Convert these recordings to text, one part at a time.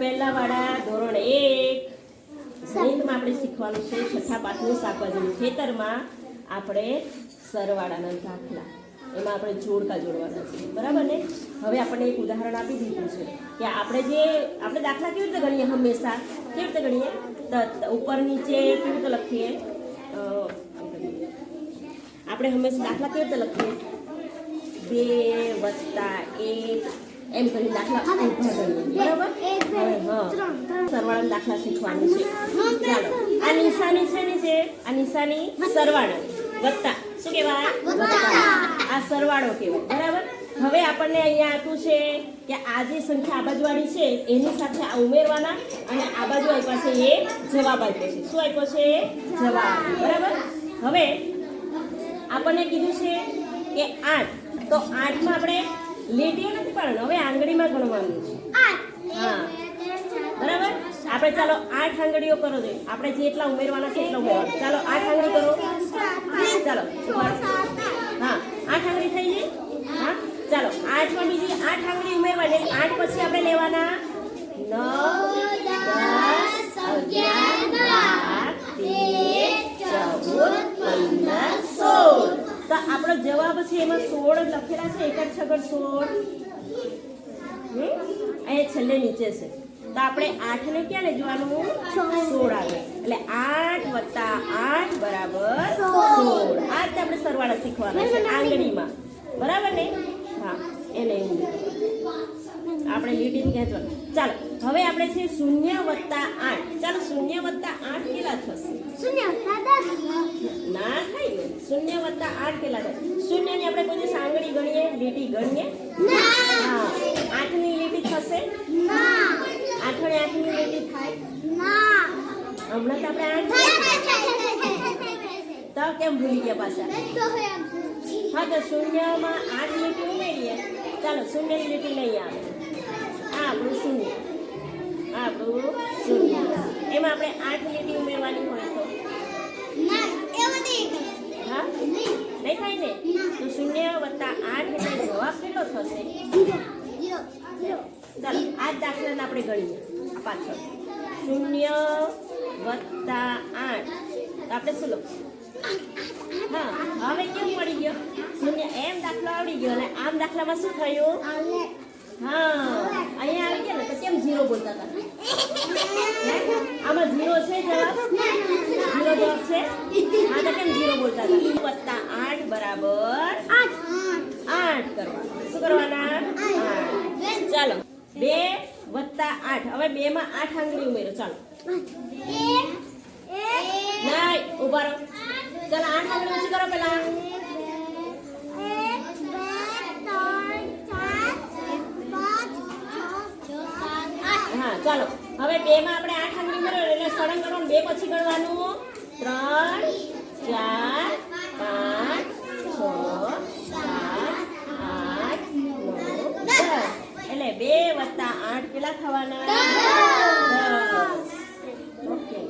પહેલા વાળા ધોરણ એક. ગણિતમાં આપણે શીખવાનું છે છઠ્ઠા પાઠનું શાકભાજીનું ખેતરમાં આપણે સરવાળાના દાખલા. એમાં આપણે જોડકા જોડવાના છે. બરાબર ને? હવે આપણને એક ઉદાહરણ આપી દીધું છે કે આપણે જે, આપણે દાખલા કેવી રીતે ગણીએ હંમેશા? કેવી રીતે ગણીએ? ઉપર નીચે કેવી રીતે લખીએ? આપણે હંમેશા દાખલા કેવી રીતે લખીએ? બે વત્તા એક એમ કરીને દાખલા બરાબર. સરવાળાના દાખલા શીખવાની છે. ચાલો. આ નિશાની છે ને જે આ નિશાની સરવાળો. વત્તા. શું કહેવાય? આ સરવાળો કહેવાય. બરાબર? હવે આપણને અહીંયા આપ્યું છે કે આ જે સંખ્યા આબાજવાળી છે એની સાથે આ ઉમેરવાના અને આ બાજુ આપ્યા છે એ જવાબ આપ્યો છે. શું આપ્યો છે? જવાબ. બરાબર? હવે આપણને કીધું છે કે આઠ. તો આઠમાં આપણે લીટીઓ નથી પાડવાનું હવે આંગળીમાં ગણવાનું છે. હા. બરાબર? આપણે ચાલો આઠ આંગળીઓ કરો જોઈએ. આપણે જેટલા ઉમેરવાના છે એટલા ઉમેરવાના. ચાલો આઠ આંગળી કરો. ચાલો હા આઠ આંગળી થઈ ગઈ? હા. ચાલો આઠમાં બીજી આઠ આંગળી ઉમેરવાની. આઠ પછી આપણે લેવાના નવ દસ અગિયાર બાર તેર ચૌદ પંદર સોળ. તો આપણો જવાબ છે એમાં સોળ લખેલા છે એક જ છગડ સોળ? અહીંયા છેલ્લે નીચે છે. તો આપણે આઠ ને ક્યાં લઈ જવાનું? સોળ આવે. એટલે આઠ વત્તા આઠ બરાબર સોળ. આ રીતે આપણે સરવાળા શીખવાના છે આંગળીમાં. બરાબર ને? એને એવું આપણે લીટીને ખેંચવાનું ચાલો હવે આપણે છે શૂન્ય વત્તા આઠ. ચાલો શૂન્ય વત્તા આઠ કેટલા થશે? શૂન્ય ના થાય ને. શૂન્ય વત્તા આઠ કેટલા થાય? શૂન્યની આપણે કોઈ સાંગળી ગણીએ લીટી ગણીએ? હા. આઠની લીટી થશે? આઠને આઠની લીટી થાય? હમણાં તો આપણે આઠ તો કેમ ભૂલી ગયા પાછા? હા તો શૂન્યમાં આઠ લીટી ઉમેરીએ. ચાલો શૂન્યની લીટી લઈ આવે. આ આપણું શૂન્ય. આ આપણું શૂન્ય. એમાં આપણે આઠ લીટી ઉમેરવાની હોય તો? હા? નહીં. થાય ને? તો શૂન્ય વત્તા આઠ એટલે જવાબ કેટલો થશે? ચાલો આ દાખલાને આપણે ગણીએ. આ પાછળ. શૂન્ય વત્તા આઠ. તો આપણે શું લખશું? હા હવે કેમ પડી ગયો? મને એમ દાખલો આવડી ગયો અને આમ દાખલામાં શું થયું? હા અહીંયા આવી ગયા ને તો કેમ ઝીરો બોલતા હતા? આમાં ઝીરો છે જવાબ? ઝીરો જવાબ છે? હા તો કેમ ઝીરો બોલતા હતા? વત્તા આઠ બરાબર આઠ. કરવા. શું કરવાના? આઠ. ચાલો બે વત્તા આઠ. હવે બે માં આઠ આંગળી ઉમેરો. ચાલો. ના ઊભા રહો. ચાલો આઠ આગળ ઊંચી કરો પેલા. હા ચાલો. હવે બે માં આપણે આઠ આંગળી કરો એટલે સળંગ કરો બે પછી ગણવાનું. ત્રણ ચાર પાંચ છ સાત આઠ નવ દસ. એટલે બે વત્તા આઠ કેટલા થવાના? ઓકે.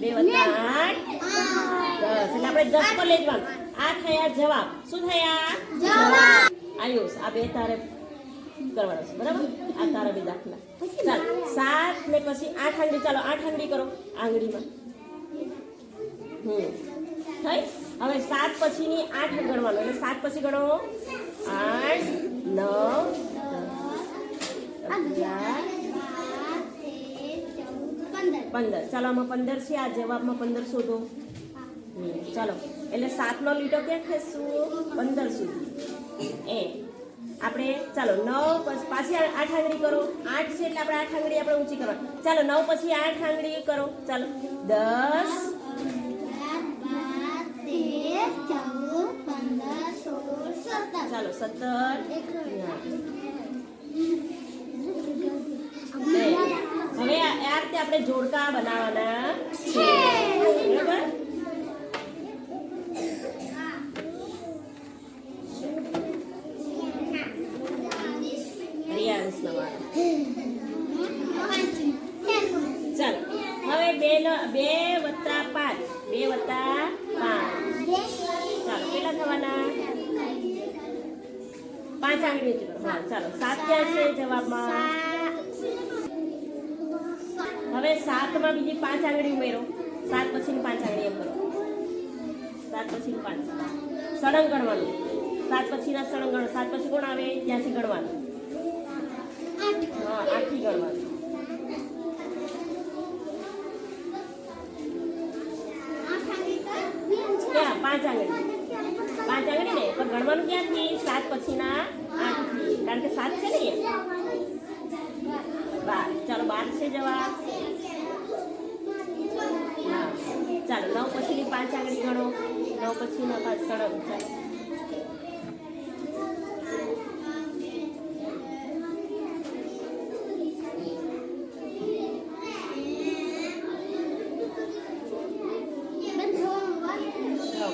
બે વત્તા આઠ. એટલે આપણે દસ પર લઈ જવાનું આ થયા જવાબ. શું થયા? આયુષ આ બે તારે કરવાનો છે બરાબર? આ તારા બે દાખલા. ચાલો સાત ને પછી આઠ આંગળી ચાલો આઠ આંગળી કરો આંગળીમાં. હમ. થઈ? હવે સાત પછીની આઠ ગણવાનું. એટલે સાત પછી ગણો આઠ નવ અગિયાર પંદર. ચાલો આમાં પંદર છે આ જવાબમાં પંદર શોધો. ચાલો. એટલે સાતનો લીટો ક્યાં ખેંચશું પંદર સુધી. એ. આપણે ચાલો નવ પછી આઠ આંગળી કરો. આઠ છે એટલે આપણે આઠ આંગળી આપણે ઊંચી કરવા. ચાલો નવ પછી આઠ આંગળી કરો. ચાલો. દસ. ચાલો સત્તર. હવે આ રીતે આપણે જોડકા બનાવવાના છે બરાબર? ચાલો, હવે બે બે વત્તા પાંચ, બે વત્તા પાંચ. ચાલો, કેટલા થવાના? પાંચ ઊંચી હા, ચાલો, સાત ક્યાં છે જવાબમાં. સાતમાં બીજી પાંચ આંગળી ઉમેરો. સાત પછીની પાંચ આંગળી એમ કરો. સાત પછી પાંચ. સળંગ ગણવાનું. સાત પછીના સળંગ ગણ સાત પછી કોણ આવે? ત્યાંથી ગણવાનું. હા આઠથી ગણવાનું ક્યાં પાંચ આંગળી પાંચ આંગળી ને પણ ગણવાનું ક્યાંથી સાત પછીના આઠથી કારણ કે સાત છે ને અહીંયા. બાર ચાલો બાર છે જવાબ હા ચાલો નવ પછીની પાંચ આગળ ગણો, નવ પછીના પાંચ સળંગ ચાલો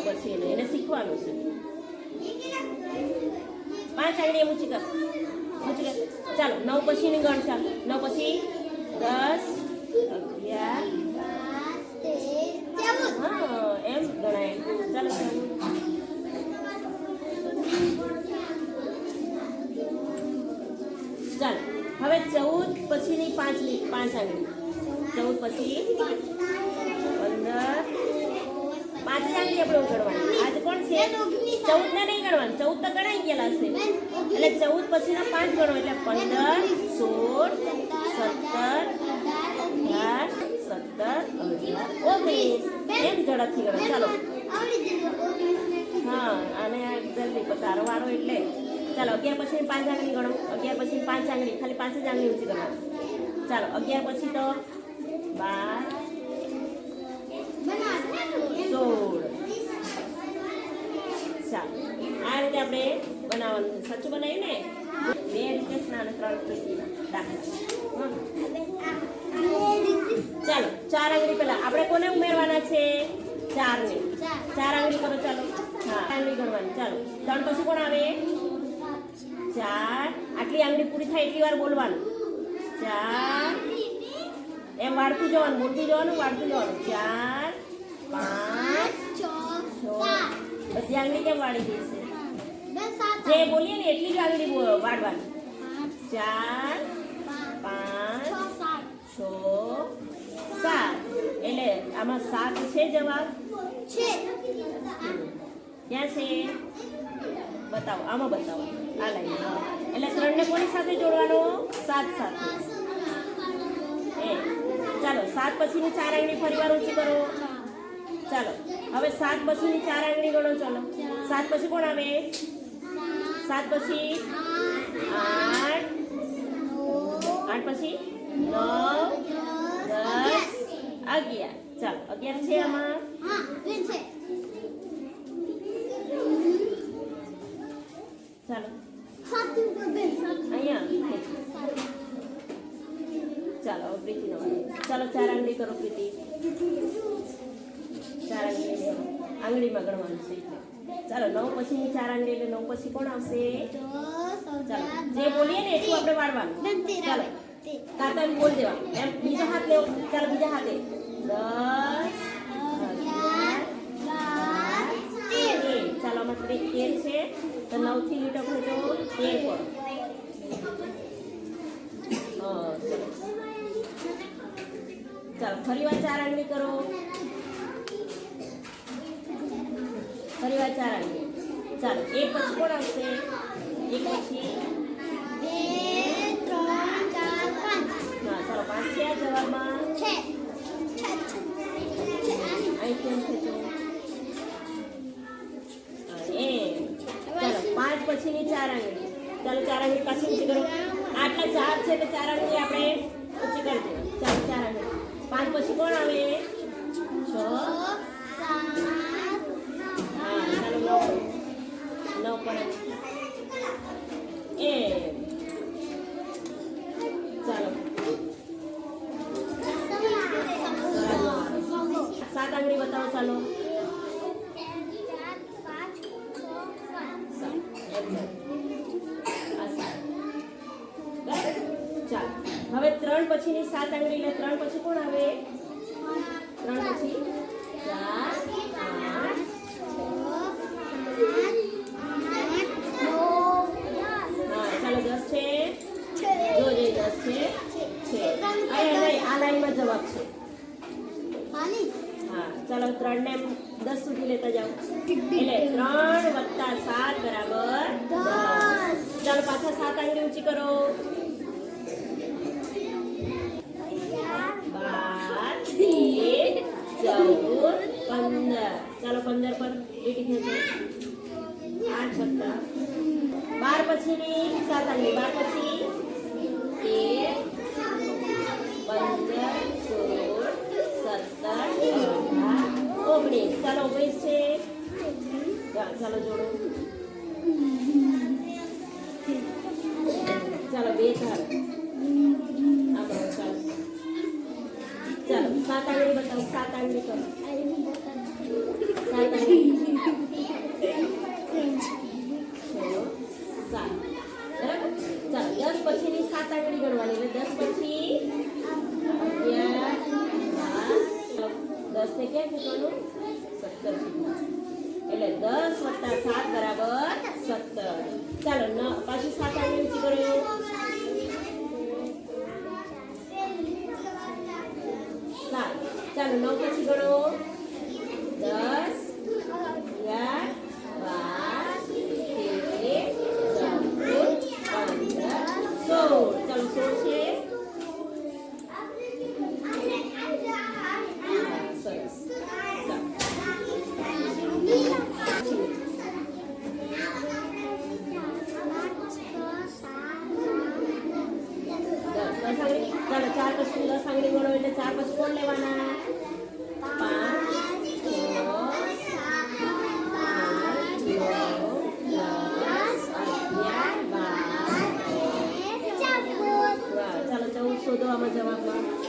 પછી એને એને શીખવાનું છે. પાંચ આંગળી ઊંચી કર ઊંચી કર ચાલો, નવ પછીની ગણ ચાલો. નવ પછી દસ, અગિયાર હા એમ ગણાય ચાલો ચાલો હવે ચૌદ પછીની પાંચ પાંચ આંગળી ચૌદ પછી પંદર પાંચ જ આંગળી આપણે ગણવાની આજે કોણ છે ચૌદ ને નહીં ગણવાનું ચૌદ તો ગણાઈ ગયેલા છે એટલે ચૌદ પછીના પાંચ ગણો એટલે પંદર, સોળ, સત્તર, અઢાર ઓગણીસ. એમ ઝડપથી ગણો ચાલો. હા, અને જલ્દી પતારો વારો એટલે. ચાલો, અગિયાર પછી પાંચ આંગળી ગણો. અગિયાર પછી પાંચ આંગળી, ખાલી પાંચ જ ઊંચી ગણો ચાલો, અગિયાર પછી તો બાર સોળ ચાલો આ રીતે આપણે બનાવવાનું છે સાચું બનાવ્યું ને બે રીતે સ્નાન ત્રણ કૃતિના દાખલા હં. ચાલો ચાર આંગળી પેલા આપણે કોને ઉમેરવાના છે ચાર ને ચાર આંગળી કરો, ચાલો. હા, આંગળી ગણવાની. ચાલો. ત્રણ પછી કોણ આવે? ચાર. આટલી આંગળી પૂરી થાય એટલી વાર બોલવાનું. ચાર. એમ વાળતું જવાનું, મોટું જવાનું, વાળતું જવાનું. ચાર, પાંચ, છ. બધી આંગળી કેમ વાળી દેશે જે બોલીએ ને એટલી જ આંગળી વાળવાની. ચાર, પાંચ, છ, સાત. એટલે આમાં સાત છે જવાબ. ક્યાં છે? બતાવો, આમાં બતાવો. આ લાઈન એટલે ત્રણને કોની સાથે જોડવાનો? સાત સાથે. એ, ચાલો, સાત પછીની ચાર આંગળી ફરી વાર ઊંચી કરો. ચાલો, હવે સાત પછીની ચાર આંગળી ગણો, ચાલો. સાત પછી કોણ આવે? સાત પછી આઠ. આઠ પછી નવ, દસ, અગિયાર. ચાલો, અગિયાર છે આમાં ચાલો અહીંયા ચાલો હવે પ્રીતિનો વારો. ચાલો ચાર આંગળી કરો પ્રીતિ ચાર આંગળી કરો આંગળીમાં ગણવાનું છે એટલે નવ પછીની ચાર આંગળી એટલે નવ પછી કોણ આવશે? ચાલો જે બોલીએ ને એટલું આપણે વાળવાનું. ચાલો એમ બોલ દેવા. એમ બીજો હાથ લેવો. ચાલો બીજા હાથે. દસ ચાલો આમાં થોડી તેર છે. તો નવથી લીટો ખેંચો તેર હા, ચાલો. ફરી વાર ચાર આંગળી કરો. ફરી વાર ચાર આંગળી ચાલો. એક પછી કોણ આવશે? એક પછી હા ચાલો પાંચ છે આ જવાબમાં. અહીં કેમ ખેંચો હા, ચાલો પાંચ પછીની ચાર આંગળી. ચાલો ચાર આંગળી પાછી કરો. આટલા ચાર છે તો ચાર આંગળી આપણે ઊંચી કરી દે ચાલો ચાર આંગળી પાંચ પછી કોણ આવે છ હા ચાલો નવ પંદર પર લીટી ખેંચો આઠ સત્તા બાર પછીની સાત આવી બાર પછી તેર પંદર, સોળ, સત્તર ઓગણીસ. ચાલો, ઓગણીસ છે. ચાલો જોડો. ચાલો, બે ધાર ચાલો. સાત આંગળી બતાવો. સાત આંગળી કરો સાત આંગળી છ, સાત બરાબર ચાલો દસ પછીની સાત આંગળી ગણવાની એટલે દસ પછી અગિયાર બાર દસ એટલે દસ વત્તા સાત બરાબર સત્તર. ચાલો ન પાછી સાત આંગળી ઊંચી કરો સાત ચાલો, નવ પછી ગણો દસ ચૌદ શોધો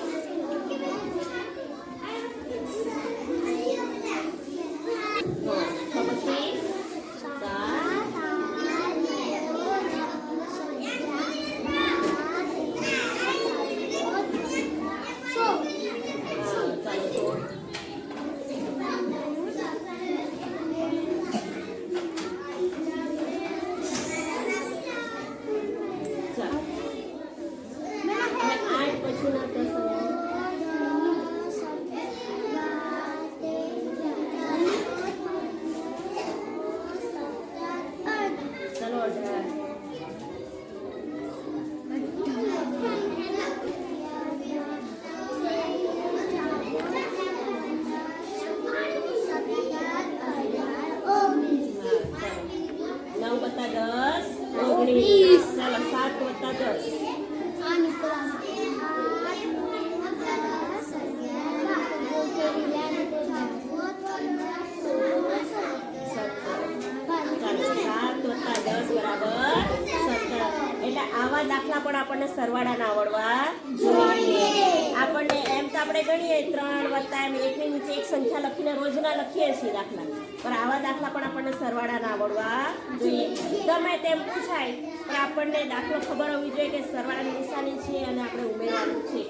દાખલા પણ આપણને સરવાળાના આવડવા જોઈએ. આપણને એમ તો આપણે ગણીએ ત્રણ વત્તા એમ એકની નીચે એક સંખ્યા લખીને રોજના લખીએ છીએ દાખલા. પણ આવા દાખલા પણ આપણને સરવાળાના આવડવા જોઈએ. ગમે તેમ પૂછાય પણ આપણને દાખલો ખબર હોવી જોઈએ કે સરવાળાની નિશાની છે અને આપણે ઉમેરવાનું છે.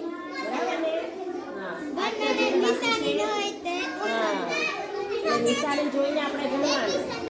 બરાબર ને? હા. નિશાની જોઈને આપણે ગણવાનું.